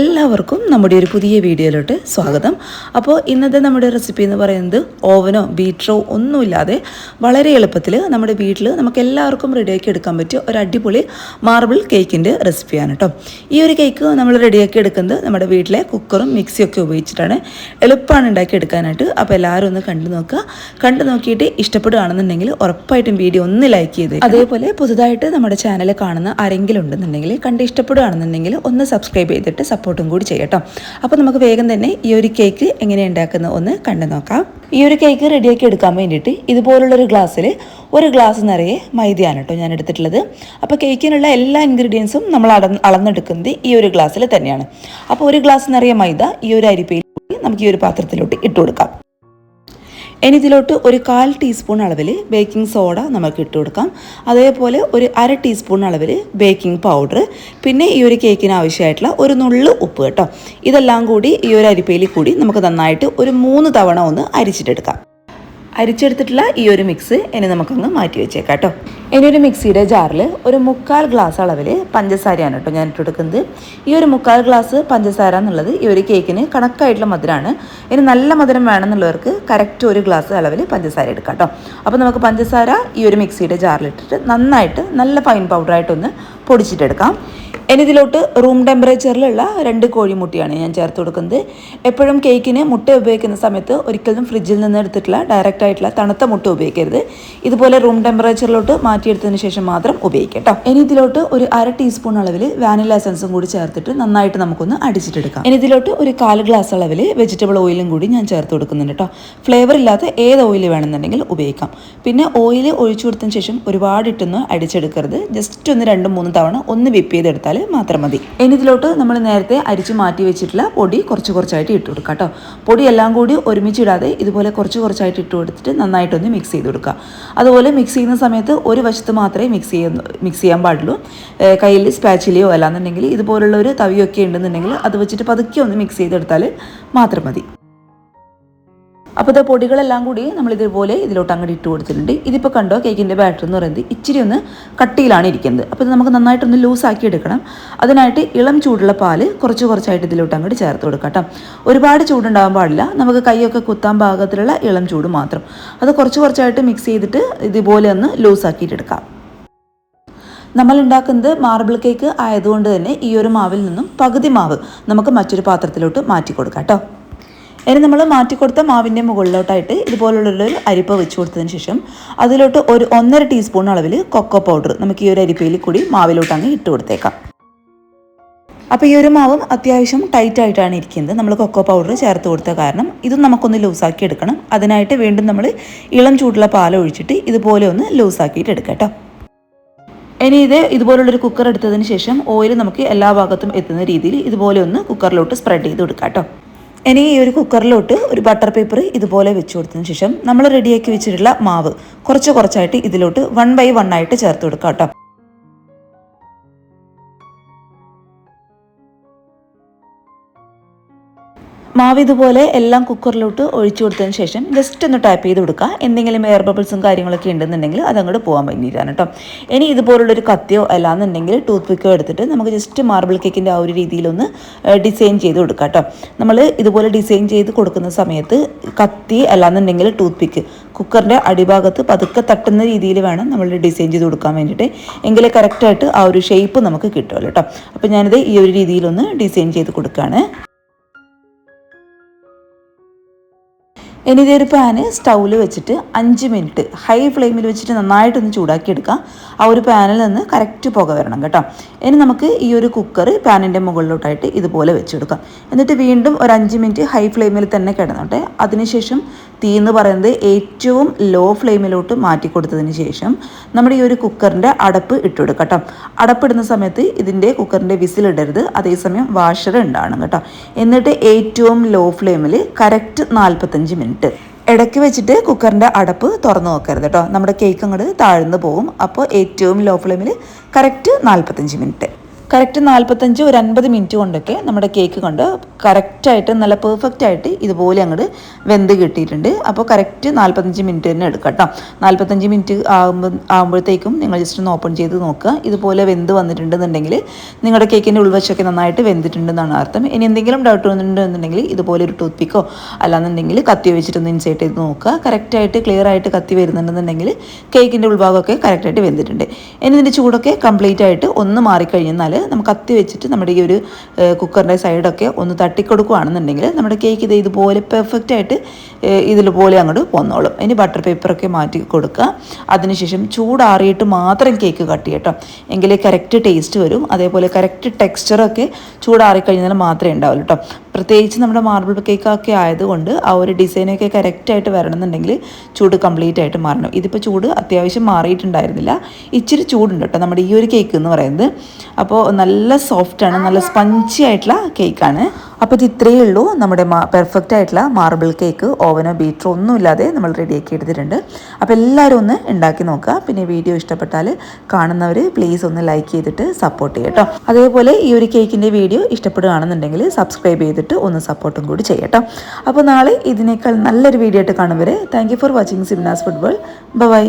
എല്ലാവർക്കും നമ്മുടെ ഒരു പുതിയ വീഡിയോയിലോട്ട് സ്വാഗതം. അപ്പോൾ ഇന്നത്തെ നമ്മുടെ റെസിപ്പി എന്ന് പറയുന്നത് ഓവനോ ബീറ്ററോ ഒന്നുമില്ലാതെ വളരെ എളുപ്പത്തിൽ നമ്മുടെ വീട്ടിൽ നമുക്ക് എല്ലാവർക്കും റെഡിയാക്കി എടുക്കാൻ പറ്റിയ ഒരു അടിപൊളി മാർബിൾ കേക്കിന്റെ റെസിപ്പിയാണ് കേട്ടോ ഈ ഒരു കേക്ക് നമ്മൾ റെഡിയാക്കി എടുക്കുന്നത് നമ്മുടെ വീട്ടിലെ കുക്കറും മിക്സിയും ഒക്കെ ഉപയോഗിച്ചിട്ടാണ്. എളുപ്പമാണ് ഉണ്ടാക്കി എടുക്കാനായിട്ട്. അപ്പോൾ എല്ലാവരും ഒന്ന് കണ്ടു നോക്കുക. കണ്ടു നോക്കിയിട്ട് ഇഷ്ടപ്പെടുകയാണെന്നുണ്ടെങ്കിൽ ഉറപ്പായിട്ടും വീഡിയോ ഒന്ന് ലൈക്ക് ചെയ്ത് അതേപോലെ പുതുതായിട്ട് നമ്മുടെ ചാനൽ കാണുന്ന ആരെങ്കിലും ഉണ്ടെന്നുണ്ടെങ്കിൽ കണ്ട് ഇഷ്ടപ്പെടുകയാണെന്നുണ്ടെങ്കിൽ ഒന്ന് സബ്സ്ക്രൈബ് ചെയ്തിട്ട് സപ്പോർട്ടും കൂടി ചെയ്യട്ടോ. അപ്പോൾ നമുക്ക് വേഗം തന്നെ ഈ ഒരു കേക്ക് എങ്ങനെ ഉണ്ടാക്കുന്നത് ഒന്ന് കണ്ടു നോക്കാം. ഈ ഒരു കേക്ക് റെഡിയാക്കി എടുക്കാൻ വേണ്ടിയിട്ട് ഇതുപോലുള്ളൊരു ഗ്ലാസ്സിൽ ഒരു ഗ്ലാസ് നിറയെ മൈദയാണ് കേട്ടോ ഞാൻ എടുത്തിട്ടുള്ളത്. അപ്പോൾ കേക്കിനുള്ള എല്ലാ ഇൻഗ്രീഡിയൻസും നമ്മൾ അളന്നെടുക്കുന്നത് ഈ ഒരു ഗ്ലാസ്സിൽ തന്നെയാണ്. അപ്പോൾ ഒരു ഗ്ലാസ് നിറയെ മൈദ ഈ ഒരു അരിപ്പയിൽ നമുക്ക് ഈ ഒരു പാത്രത്തിലോട്ട് ഇട്ട് കൊടുക്കാം ഇനി ഇതിലോട്ട് ഒരു കാൽ ടീസ്പൂൺ അളവിൽ ബേക്കിംഗ് സോഡ നമുക്ക് ഇട്ട് കൊടുക്കാം. അതേപോലെ ഒരു അര ടീസ്പൂൺ അളവിൽ ബേക്കിംഗ് പൗഡർ പിന്നെ ഈ ഒരു കേക്കിന് ആവശ്യമായിട്ടുള്ള ഒരു നുള്ളു ഉപ്പ് കേട്ടോ. ഇതെല്ലാം കൂടി ഈ ഒരു അരിപ്പയിൽ കൂടി നമുക്ക് നന്നായിട്ട് ഒരു മൂന്ന് തവണ ഒന്ന് അരിച്ചിട്ടെടുക്കാം. അരിച്ചെടുത്തിട്ടുള്ള ഈ ഒരു മിക്സ് ഇനി നമുക്കങ്ങ് മാറ്റി വെച്ചേക്കാം കേട്ടോ. ഇനി ഒരു മിക്സിയുടെ ജാറിൽ ഒരു മുക്കാൽ ഗ്ലാസ് അളവിൽ പഞ്ചസാരയാണ് കേട്ടോ ഞാൻ ഇട്ടെടുക്കുന്നത്. ഈ ഒരു മുക്കാൽ ഗ്ലാസ് പഞ്ചസാര എന്നുള്ളത് ഈ ഒരു കേക്കിന് കണക്കായിട്ടുള്ള മധുരമാണ് ഇനി നല്ല മധുരം വേണമെന്നുള്ളവർക്ക് കറക്റ്റ് ഒരു ഗ്ലാസ് അളവിൽ പഞ്ചസാര എടുക്കാം കേട്ടോ. അപ്പോൾ നമുക്ക് പഞ്ചസാര ഈ ഒരു മിക്സിയുടെ ജാറിലിട്ടിട്ട് നന്നായിട്ട് നല്ല ഫൈൻ പൗഡറായിട്ടൊന്ന് പൊടിച്ചിട്ടെടുക്കാം. ഇനി ഇതിലോട്ട് റൂം ടെമ്പറേച്ചറിലുള്ള രണ്ട് കോഴിമുട്ടയാണ് ഞാൻ ചേർത്ത് കൊടുക്കുന്നത്. എപ്പോഴും കേക്കിന് മുട്ട ഉപയോഗിക്കുന്ന സമയത്ത് ഒരിക്കലും ഫ്രിഡ്ജിൽ നിന്ന് എടുത്തിട്ടുള്ള ഡയറക്റ്റ് ആയിട്ടുള്ള തണുത്ത മുട്ട ഉപയോഗിക്കരുത്. ഇതുപോലെ റൂം ടെമ്പറേച്ചറിലോട്ട് മാറ്റിയെടുത്തതിന് ശേഷം മാത്രം ഉപയോഗിക്കട്ടോ. കേട്ടോ ഇനി ഇതിലോട്ട് ഒരു അര ടീസ്പൂൺ അളവിൽ വാനില എസൻസും കൂടി ചേർത്തിട്ട് നന്നായിട്ട് നമുക്കൊന്ന് അടിച്ചിട്ടെടുക്കാം. ഇനി ഇതിലോട്ട് ഒരു കാൽ ഗ്ലാസ് അളവിൽ വെജിറ്റബിൾ ഓയിലും കൂടി ഞാൻ ചേർത്ത് കൊടുക്കുന്നുണ്ട് കേട്ടോ ഫ്ലേവർ ഇല്ലാത്ത ഏത് ഓയിൽ വേണമെന്നുണ്ടെങ്കിൽ ഉപയോഗിക്കാം. പിന്നെ ഓയിൽ ഒഴിച്ചു കൊടുത്തതിന് ശേഷം ഒരുപാട് ഇട്ടൊന്ന് അടിച്ചെടുക്കരുത്. ജസ്റ്റ് ഒന്ന് രണ്ട് മൂന്ന് തവണ ഒന്ന് വിപ്പ് ചെയ്തെടുത്താൽ മാത്രം മതി. ഇനി ഇതിലോട്ട് നമ്മൾ നേരത്തെ അരിച്ച് മാറ്റി വെച്ചിട്ടുള്ള പൊടി കുറച്ച് കുറച്ചായിട്ട് ഇട്ട് കൊടുക്കാം കേട്ടോ പൊടി എല്ലാം കൂടി ഒരുമിച്ച് ഇടാതെ ഇതുപോലെ കുറച്ച് കുറച്ചായിട്ട് ഇട്ട് കൊടുത്തിട്ട് നന്നായിട്ടൊന്ന് മിക്സ് ചെയ്ത് കൊടുക്കുക. അതുപോലെ മിക്സ് ചെയ്യുന്ന സമയത്ത് ഒരു വശത്ത് മാത്രമേ മിക്സ് ചെയ്യുന്നു മിക്സ് ചെയ്യാൻ പാടുള്ളൂ. കയ്യിൽ സ്പാച്ചിലയോ അല്ലാന്നുണ്ടെങ്കിൽ ഇതുപോലുള്ള ഒരു തവിയൊക്കെ ഉണ്ടെന്നുണ്ടെങ്കിൽ അത് വെച്ചിട്ട് പതുക്കെ ഒന്ന് മിക്സ് ചെയ്തെടുത്താൽ മാത്രം മതി. അപ്പോൾ ഇത് പൊടികളെല്ലാം കൂടി നമ്മൾ ഇതുപോലെ ഇതിലോട്ട് അങ്ങോട്ട് ഇട്ട് കൊടുത്തിട്ടുണ്ട്. ഇതിപ്പോൾ കണ്ടോ കേക്കിന്റെ ബാറ്റർ എന്ന് പറയുന്നത് ഇച്ചിരി ഒന്ന് കട്ടിയിലാണ് ഇരിക്കുന്നത്. അപ്പോൾ ഇത് നമുക്ക് നന്നായിട്ടൊന്ന് ലൂസാക്കി എടുക്കണം. അതിനായിട്ട് ഇളം ചൂടുള്ള പാൽ കുറച്ച് കുറച്ചായിട്ട് ഇതിലോട്ട് അങ്ങോട്ട് ചേർത്ത് കൊടുക്കാം കേട്ടോ. ഒരുപാട് ചൂടുണ്ടാകാൻ പാടില്ല. നമുക്ക് കൈയൊക്കെ കുത്താൻ പാകത്തിലുള്ള ഇളം ചൂട് മാത്രം. അത് കുറച്ച് കുറച്ചായിട്ട് മിക്സ് ചെയ്തിട്ട് ഇതുപോലെ ഒന്ന് ലൂസാക്കിയിട്ട് എടുക്കാം. നമ്മൾ ഉണ്ടാക്കുന്നത് മാർബിൾ കേക്ക് ആയതുകൊണ്ട് തന്നെ ഈ ഒരു മാവിൽ നിന്നും പകുതി മാവ് നമുക്ക് മറ്റൊരു പാത്രത്തിലോട്ട് മാറ്റി കൊടുക്കാം കേട്ടോ. ഇനി നമ്മൾ മാറ്റി മാറ്റിക്കൊടുത്ത മാവിന്റെ മുകളിലോട്ടായിട്ട് ഇതുപോലുള്ളൊരു അരിപ്പ വെച്ച് കൊടുത്തതിന് ശേഷം അതിലോട്ട് ഒരു ഒന്നര ടീസ്പൂൺ അളവിൽ കൊക്കോ പൗഡർ നമുക്ക് ഈ ഒരു അരിപ്പയിൽ കൂടി മാവിലോട്ട് അങ്ങ് ഇട്ട് കൊടുത്തേക്കാം. അപ്പോൾ ഈ ഒരു മാവും അത്യാവശ്യം ടൈറ്റ് ആയിട്ടാണ് ഇരിക്കുന്നത്. നമ്മൾ കൊക്കോ പൗഡർ ചേർത്ത് കൊടുത്ത കാരണം ഇതും നമുക്കൊന്ന് ലൂസാക്കി എടുക്കണം. അതിനായിട്ട് വീണ്ടും നമ്മൾ ഇളം ചൂടുള്ള പാൽ ഒഴിച്ചിട്ട് ഇതുപോലെ ഒന്ന് ലൂസാക്കിയിട്ട് എടുക്കാം ഇനി ഇത് ഇതുപോലുള്ളൊരു കുക്കർ എടുത്തതിന് ശേഷം ഓയിൽ നമുക്ക് എല്ലാ ഭാഗത്തും എത്തുന്ന രീതിയിൽ ഇതുപോലെ ഒന്ന് കുക്കറിലോട്ട് സ്പ്രെഡ് ചെയ്ത് കൊടുക്കാം കേട്ടോ ഇനി ഈ ഒരു കുക്കറിലോട്ട് ഒരു ബട്ടർ പേപ്പർ ഇതുപോലെ വെച്ച് കൊടുത്തതിന് ശേഷം നമ്മൾ റെഡിയാക്കി വെച്ചിട്ടുള്ള മാവ് കുറച്ച് കുറച്ചായിട്ട് ഇതിലോട്ട് വൺ ബൈ വൺ ആയിട്ട് ചേർത്ത് കൊടുക്കാം കേട്ടോ. മാവ് ഇതുപോലെ എല്ലാം കുക്കറിലോട്ട് ഒഴിച്ചു കൊടുത്തതിന് ശേഷം ജസ്റ്റ് ഒന്ന് ടാപ്പ് ചെയ്ത് കൊടുക്കുക എന്തെങ്കിലും എയർ ബബിൾസും കാര്യങ്ങളൊക്കെ ഉണ്ടെന്നുണ്ടെങ്കിൽ അതങ്ങോട്ട് പോകാൻ വേണ്ടിയിട്ടാണ് കേട്ടോ. ഇനി ഇതുപോലുള്ളൊരു കത്തിയോ അല്ലാന്നുണ്ടെങ്കിൽ ടൂത്ത് പിക്കോ എടുത്തിട്ട് നമുക്ക് ജസ്റ്റ് മാർബിൾ കേക്കിന്റെ ആ ഒരു രീതിയിലൊന്ന് ഡിസൈൻ ചെയ്ത് കൊടുക്കാം കേട്ടോ. നമ്മൾ ഇതുപോലെ ഡിസൈൻ ചെയ്ത് കൊടുക്കുന്ന സമയത്ത് കത്തി അല്ലാന്നുണ്ടെങ്കിൽ ടൂത്ത് പിക്ക് കുക്കറിന്റെ അടിഭാഗത്ത് പതുക്കെ തട്ടുന്ന രീതിയിൽ വേണം നമ്മൾ ഡിസൈൻ ചെയ്ത് കൊടുക്കാൻ വേണ്ടിയിട്ട്. എങ്കിലേ കറക്റ്റായിട്ട് ആ ഒരു ഷേപ്പ് നമുക്ക് കിട്ടുമല്ലോ കേട്ടോ. അപ്പോൾ ഞാനിത് ഈ ഒരു രീതിയിലൊന്ന് ഡിസൈൻ ചെയ്ത് കൊടുക്കുകയാണ് ഇനി ഇതൊരു പാന് സ്റ്റൗവിൽ വെച്ചിട്ട് അഞ്ച് മിനിറ്റ് ഹൈ ഫ്ലെയിമിൽ വെച്ചിട്ട് നന്നായിട്ടൊന്ന് ചൂടാക്കി ആ ഒരു പാനിൽ നിന്ന് കറക്റ്റ് പുക വരണം കേട്ടോ. ഇനി നമുക്ക് ഈ ഒരു കുക്കർ പാനിന്റെ മുകളിലോട്ടായിട്ട് ഇതുപോലെ വെച്ചെടുക്കാം. എന്നിട്ട് വീണ്ടും ഒരു അഞ്ച് മിനിറ്റ് ഹൈ ഫ്ലെയിമിൽ തന്നെ കിടന്നോട്ടെ. അതിനുശേഷം തീ എന്ന് പറയുന്നത് ഏറ്റവും ലോ ഫ്ലെയിമിലോട്ട് മാറ്റി കൊടുത്തതിന് ശേഷം നമ്മുടെ ഈ ഒരു കുക്കറിന്റെ അടപ്പ് ഇട്ടുകൊടുക്കുക കേട്ടോ അടപ്പിടുന്ന സമയത്ത് ഇതിന്റെ കുക്കറിന്റെ വിസിലിടരുത് അതേസമയം വാഷർ ഉണ്ടാകണം കേട്ടോ. എന്നിട്ട് ഏറ്റവും ലോ ഫ്ലെയിമിൽ കറക്റ്റ് നാൽപ്പത്തഞ്ച് മിനിറ്റ് ഇടയ്ക്ക് വെച്ചിട്ട് കുക്കറിന്റെ അടപ്പ് തുറന്നു നോക്കരുത് കേട്ടോ. നമ്മുടെ കേക്ക് അങ്ങോട്ട് താഴ്ന്നു പോകും അപ്പോൾ ഏറ്റവും ലോ ഫ്ലെയിമിൽ കറക്റ്റ് നാൽപ്പത്തഞ്ച് മിനിറ്റ് കറക്റ്റ് നാൽപ്പത്തഞ്ച് ഒരു അൻപത് മിനിറ്റ് കൊണ്ടൊക്കെ നമ്മുടെ കേക്ക് കൊണ്ട് കറക്റ്റായിട്ട് നല്ല പെർഫെക്റ്റ് ആയിട്ട് ഇതുപോലെ അങ്ങോട്ട് വെന്ത് കിട്ടിയിട്ടുണ്ട്. അപ്പോൾ കറക്റ്റ് നാൽപ്പത്തഞ്ച് മിനിറ്റ് തന്നെ എടുക്കാം കേട്ടോ. നാൽപ്പത്തഞ്ച് മിനിറ്റ് ആകുമ്പോൾ ആകുമ്പോഴത്തേക്കും നിങ്ങൾ ജസ്റ്റ് ഒന്ന് ഓപ്പൺ ചെയ്ത് നോക്കുക. ഇതുപോലെ വെന്ത് വന്നിട്ടുണ്ടെന്നുണ്ടെങ്കിൽ നിങ്ങളുടെ കേക്കിന്റെ ഉൾവശമൊക്കെ നന്നായിട്ട് വെന്തിട്ടുണ്ടെന്നാണ് അർത്ഥം. ഇനി എന്തെങ്കിലും ഡൗട്ട് വന്നിട്ടുണ്ടെന്നുണ്ടെങ്കിൽ ഇതുപോലെ ഒരു ടൂത്ത് പിക്കോ അല്ലാന്നുണ്ടെങ്കിൽ കത്തി വെച്ചിട്ടൊന്ന് ഇൻസേർട്ട് ചെയ്ത് നോക്കുക. കറക്റ്റായിട്ട് ക്ലിയർ ആയിട്ട് കത്തി വരുന്നുണ്ടെന്നുണ്ടെങ്കിൽ കേക്കിന്റെ ഉൾഭാഗമൊക്കെ കറക്റ്റായിട്ട് വെന്തിട്ടുണ്ട്. ഇനി ഇതിന്റെ ചൂടൊക്കെ കംപ്ലീറ്റ് ആയിട്ട് ഒന്ന് മാറിക്കഴിഞ്ഞാൽ നമുക്ക് കത്തി വെച്ചിട്ട് നമ്മുടെ ഈ ഒരു കുക്കറിന്റെ സൈഡൊക്കെ ഒന്ന് തട്ടിക്കൊടുക്കുകയാണെന്നുണ്ടെങ്കിൽ നമ്മുടെ കേക്ക് ഇത് ഇതുപോലെ പെർഫെക്റ്റായിട്ട് ഇതിലുപോലെ അങ്ങോട്ട് പോന്നോളും ഇനി ബട്ടർ പേപ്പറൊക്കെ മാറ്റി കൊടുക്കുക. അതിനുശേഷം ചൂടാറിയിട്ട് മാത്രം കേക്ക് കട്ട് ചെയ്യട്ടോ എങ്കിലേ കറക്റ്റ് ടേസ്റ്റ് വരും. അതേപോലെ കറക്റ്റ് ടെക്സ്ചറൊക്കെ ചൂടാറിക്കഴിഞ്ഞാൽ മാത്രമേ ഉണ്ടാവുള്ളൂ കേട്ടോ പ്രത്യേകിച്ച് നമ്മുടെ മാർബിൾ കേക്കൊക്കെ ആയതുകൊണ്ട് ആ ഒരു ഡിസൈനൊക്കെ കറക്റ്റായിട്ട് വരണമെന്നുണ്ടെങ്കിൽ ചൂട് കംപ്ലീറ്റ് ആയിട്ട് മാറണം. ഇതിപ്പോൾ ചൂട് അത്യാവശ്യം മാറിയിട്ടുണ്ടായിരുന്നില്ല. ഇച്ചിരി ചൂടുണ്ട് കേട്ടോ നമ്മുടെ ഈ ഒരു കേക്ക് എന്ന് പറയുന്നത്. അപ്പോൾ നല്ല സോഫ്റ്റാണ് നല്ല സ്പഞ്ചി ആയിട്ടുള്ള കേക്കാണ് അപ്പോൾ ഇത് ഇത്രയേ ഉള്ളൂ. നമ്മുടെ പെർഫെക്റ്റ് ആയിട്ടുള്ള മാർബിൾ കേക്ക് ഓവനോ ബീറ്ററോ ഒന്നുമില്ലാതെ നമ്മൾ റെഡിയാക്കി എടുത്തിട്ടുണ്ട്. അപ്പോൾ എല്ലാവരും ഒന്ന് ഉണ്ടാക്കി നോക്കുക. പിന്നെ വീഡിയോ ഇഷ്ടപ്പെട്ടാൽ കാണുന്നവർ പ്ലീസ് ഒന്ന് ലൈക്ക് ചെയ്തിട്ട് സപ്പോർട്ട് ചെയ്യട്ടോ അതേപോലെ ഈ ഒരു കേക്കിന്റെ വീഡിയോ ഇഷ്ടപ്പെടുകയാണെന്നുണ്ടെങ്കിൽ സബ്സ്ക്രൈബ് ചെയ്തിട്ട് ഒന്ന് സപ്പോർട്ടും കൂടി ചെയ്യട്ടോ അപ്പോൾ നാളെ ഇതിനേക്കാൾ നല്ലൊരു വീഡിയോ ആയിട്ട് കാണും വരെ. Thank for watching Simnas football bye